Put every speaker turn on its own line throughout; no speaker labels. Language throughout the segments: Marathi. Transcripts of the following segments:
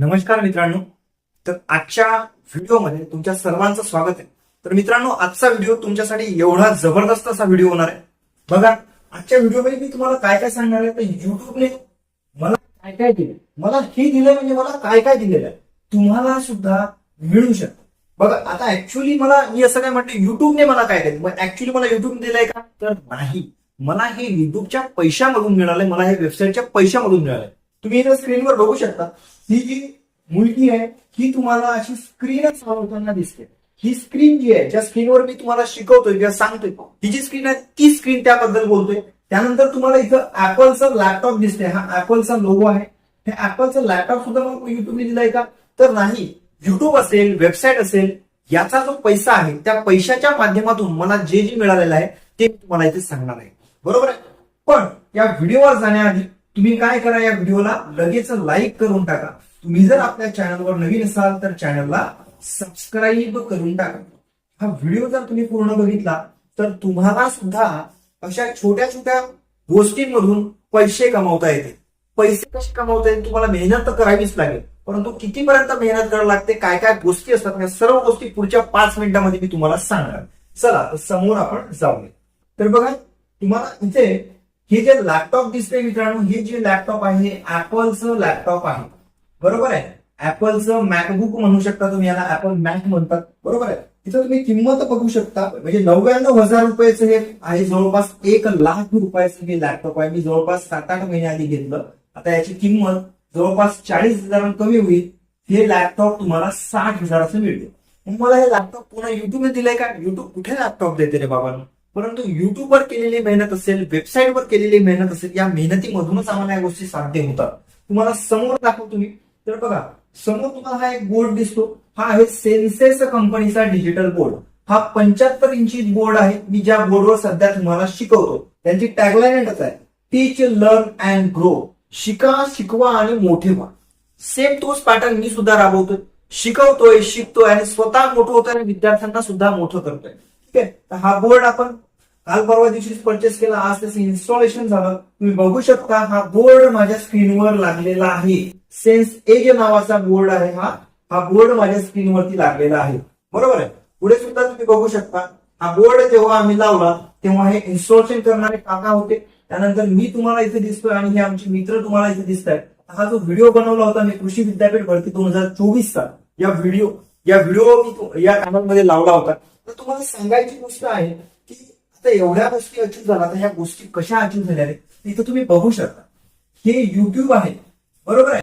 नमस्कार मित्रांनो. तर आजच्या व्हिडिओमध्ये तुमच्या सर्वांचं स्वागत आहे. तर मित्रांनो आजचा व्हिडिओ तुमच्यासाठी एवढा जबरदस्त असा व्हिडिओ होणार आहे. बघा आजच्या व्हिडिओमध्ये मी तुम्हाला काय काय सांगणार आहे तर युट्यूबने मला काय काय दिलं? मला हे दिलंय म्हणजे मला काय काय दिलेलं आहे तुम्हाला सुद्धा मिळू शकतं. बघा आता ऍक्च्युली मला मी असं काय म्हटलं युट्यूबने मला काय दिलं मग ऍक्च्युली मला युट्यूब दिलंय का? तर नाही. मला हे युट्यूबच्या पैशामधून मिळालंय मला हे वेबसाईटच्या पैशामधून मिळालंय. तुम्ही इथं स्क्रीनवर बघू शकता. ही जी मुलगी आहे ही तुम्हाला अशी स्क्रीनच चालवताना दिसते. ही स्क्रीन जी आहे ज्या स्क्रीनवर मी तुम्हाला शिकवतोय किंवा सांगतोय ही जी स्क्रीन आहे ती स्क्रीन त्याबद्दल बोलतोय. त्यानंतर तुम्हाला इथं ऍपलचा लॅपटॉप दिसते हा ऍपलचा लोगो आहे. हे ऍपलचा लॅपटॉप सुद्धा मग युट्यूबने दिलाय का? तर नाही. युट्यूब असेल वेबसाईट असेल याचा जो पैसा आहे त्या पैशाच्या माध्यमातून मला जे जे मिळालेलं आहे ते तुम्हाला इथे सांगणार आहे. बरोबर आहे? पण या व्हिडिओवर जाण्याआधी तुम्ही काय करा या व्हिडिओला लगेच लाईक करून टाका. तुम्ही जर आपल्या चॅनलवर नवीन असाल तर चॅनलला सबस्क्राईब करून टाका. हा व्हिडिओ जर तुम्ही पूर्ण बघितला तर तुम्हाला सुद्धा अशा छोट्या छोट्या गोष्टींमधून पैसे कमावता येते पैसे कसे कमावता येतील तुम्हाला मेहनत तर करावीच लागेल. परंतु कितीपर्यंत मेहनत करावी लागते काय काय गोष्टी असतात या सर्व गोष्टी पुढच्या पाच मिनिटांमध्ये मी तुम्हाला सांगणार. चला तर समोर आपण जाऊया. तर बघा तुम्हाला इथे हे जे लॅपटॉप दिसते मित्रांनो हे जे लॅपटॉप आहे ऍपलचं लॅपटॉप आहे. बरोबर आहे? ऍपलचं मॅकबुक म्हणू शकता तुम्ही याला ऍपल मॅक म्हणतात. बरोबर आहे? तिथं तुम्ही किंमत बघू शकता. म्हणजे नव्याण्णव हजार रुपयाचं हे आहे जवळपास एक लाख रुपयाचं हे लॅपटॉप आहे. मी जवळपास सात आठ महिने आधी घेतलं. आता याची किंमत जवळपास चाळीस हजारांनी कमी होईल. हे लॅपटॉप तुम्हाला साठ हजाराचं मिळते मग मला हे लॅपटॉप पुन्हा युट्यूबने दिलंय का? युट्यूब कुठे लॅपटॉप देते रे बाबांना? परंतु युट्यूबवर केलेली मेहनत असेल वेबसाईटवर केलेली मेहनत असेल या मेहनतीमधूनच आम्हाला या गोष्टी साध्य होतात. तुम्हाला समोर दाखवतो तुम्ही तर बघा समोर तुम्हाला हा एक बोर्ड दिसतो. हा आहे सेन्सेस कंपनीचा डिजिटल बोर्ड हा पंच्याहत्तर इंची बोर्ड आहे. मी ज्या बोर्डवर सध्या तुम्हाला शिकवतो त्यांची टॅगलाईनच आहे. टीच लर्न अँड ग्रो शिका शिकवा आणि मोठे व्हा. सेम तोच पॅटर्न मी सुद्धा राबवतोय. शिकवतोय शिकतोय आणि स्वतः मोठं होतोय आणि विद्यार्थ्यांना सुद्धा मोठं करतोय. ठीक आहे तर हा बोर्ड आपण काल परवा दिवशीच परचेस केला आज त्याचं इन्स्टॉलेशन झालं. तुम्ही बघू शकता हा बोर्ड माझ्या स्क्रीनवर लागलेला आहे. सेन्स एज नावाचा बोर्ड आहे हा हा बोर्ड माझ्या स्क्रीनवरती लागलेला आहे. बरोबर आहे? पुढे सुद्धा तुम्ही बघू शकता हा बोर्ड जेव्हा आम्ही लावला तेव्हा हे इन्स्टॉलेशन करणारे काका होते. त्यानंतर मी तुम्हाला इथे दिसतोय आणि हे आमचे मित्र तुम्हाला इथे दिसत आहेत हा जो व्हिडिओ बनवला होता मी कृषी विद्यापीठ भरती दोन हजार चोवीसचा या व्हिडिओ या व्हिडिओ मी या चॅनलमध्ये लावला होता. तर तुम्हाला सांगायची गोष्ट आहे की आता एवढ्या गोष्टी अचीव झाल्या तर ह्या गोष्टी कशा अचीव झाल्या रे? इथं तुम्ही बघू शकता. हे युट्यूब आहे. बरोबर आहे?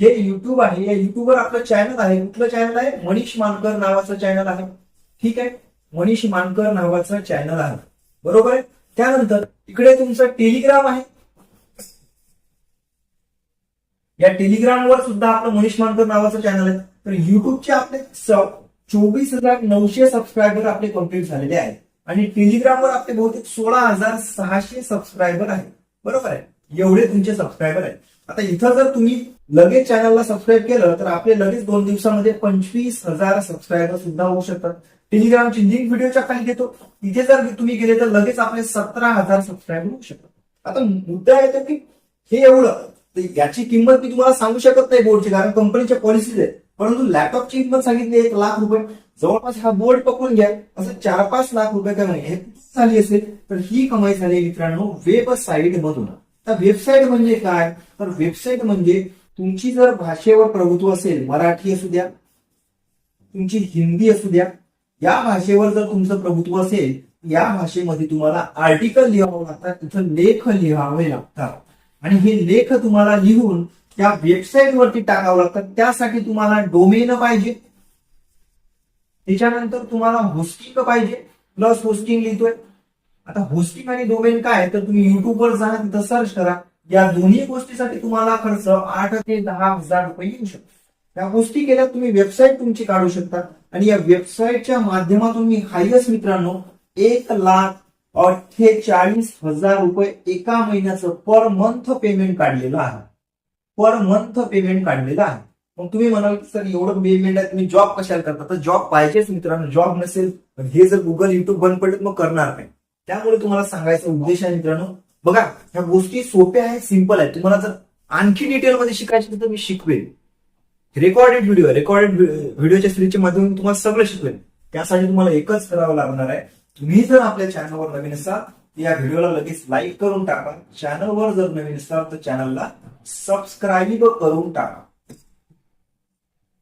हे युट्यूब आहे. या युट्यूबवर आपलं चॅनल आहे. कुठलं चॅनल आहे? मनीष मानकर नावाचं चॅनल आहे. ठीक आहे? मनीष मानकर नावाचं चॅनल आहे. बरोबर आहे? त्यानंतर इकडे तुमचं टेलिग्राम आहे. या टेलिग्रामवर सुद्धा आपलं मनीष मानकर नावाचं चॅनल आहे. तर युट्यूबचे आपले चोवीस हजार नऊशे सबस्क्रायबर आपले कंप्लीट झालेले आहेत. आणि टेलिग्रामवर आपले बहुतेक सोळा हजार सहाशे सबस्क्रायबर आहेत. बरोबर आहे? एवढे तुमचे सबस्क्रायबर आहेत. आता इथं जर तुम्ही लगेच चॅनलला सबस्क्राईब केलं तर आपले लगेच दोन दिवसामध्ये पंचवीस हजार सबस्क्रायबर सुद्धा होऊ शकतात. टेलिग्रामची लिंक व्हिडिओच्या खाली देतो तिथे जर तुम्ही गेले तर लगेच आपले सतरा हजार सबस्क्रायबर होऊ शकतात. आता मुद्दा येतो की हे एवढं याची किंमत मी तुम्हाला सांगू शकत नाही बोर्डची कारण कंपनीच्या पॉलिसीज आहेत. परंतु लॅपटॉपची किंमत सांगितली एक लाख रुपये. जवळपास हा बोर्ड पकडून घ्या. असं चार पाच लाख रुपये कमाई हे झाली असेल तर ही कमाई झाली मित्रांनो वेबसाईट मधून. तर वेबसाईट म्हणजे काय? तर वेबसाईट म्हणजे तुमची जर भाषेवर प्रभुत्व असेल मराठी असू द्या तुमची हिंदी असू द्या या भाषेवर जर तुमचं प्रभुत्व असेल या भाषेमध्ये तुम्हाला आर्टिकल लिहावं लागतात तिथं लेख लिहावे लागतात. आणि हे लेख तुम्हाला लिहून त्या वेबसाईट वरती टाकावं लागतात त्यासाठी तुम्हाला डोमेन पाहिजे. त्याच्यानंतर तुम्हाला होस्टिंग पाहिजे प्लस होस्टिंग लिहितोय. आता होस्टिंग आणि डोमेन काय तर तुम्ही युट्यूबवर जा तिथं सर्च करा. या दोन्ही गोष्टीसाठी तुम्हाला खर्च आठ ते दहा हजार रुपये येऊ शकतो. या गोष्टी केल्या तुम्ही वेबसाईट तुमची काढू शकता. आणि या वेबसाईटच्या माध्यमातून मी हायस्ट मित्रांनो एक लाख अठ्ठेचाळीस हजार रुपये एका महिन्याचं पर मंथ पेमेंट काढलेलं आहे. पर मंथ पेमेंट काढलेलं आहे. मग तुम्ही म्हणाल की सर एवढं पेमेंट आहे तुम्ही जॉब कशाला करता? तर जॉब पाहिजेच मित्रांनो. जॉब नसेल हे जर गुगल युट्यूब बंद पडले मग करणार नाही. त्यामुळे तुम्हाला सांगायचा उद्देश आहे मित्रांनो. बघा ह्या गोष्टी सोप्या आहेत सिंपल आहेत. तुम्हाला जर आणखी डिटेलमध्ये शिकायचे तर मी शिकवेन. रेकॉर्डेड व्हिडिओ रेकॉर्डेड व्हिडिओच्या सिरीजच्या माध्यमातून तुम्हाला सगळं शिकवेल त्यासाठी तुम्हाला एकच करावं लागणार आहे. तुम्ही जर आपल्या चॅनलवर नवीन असाल तर या व्हिडिओला लगेच लाईक करून टाका. चॅनलवर जर नवीन असाल तर चॅनलला सबस्क्राईब करून टाका.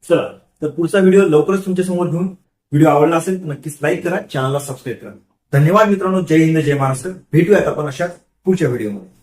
चला तर पुढचा व्हिडिओ लवकरच तुमच्यासमोर घेऊन व्हिडिओ आवडला असेल तर नक्कीच लाईक करा चॅनलला सबस्क्राईब करा. धन्यवाद मित्रांनो जय हिंद जय महाराष्ट्र. भेटूयात आपण अशा पुढच्या व्हिडिओमध्ये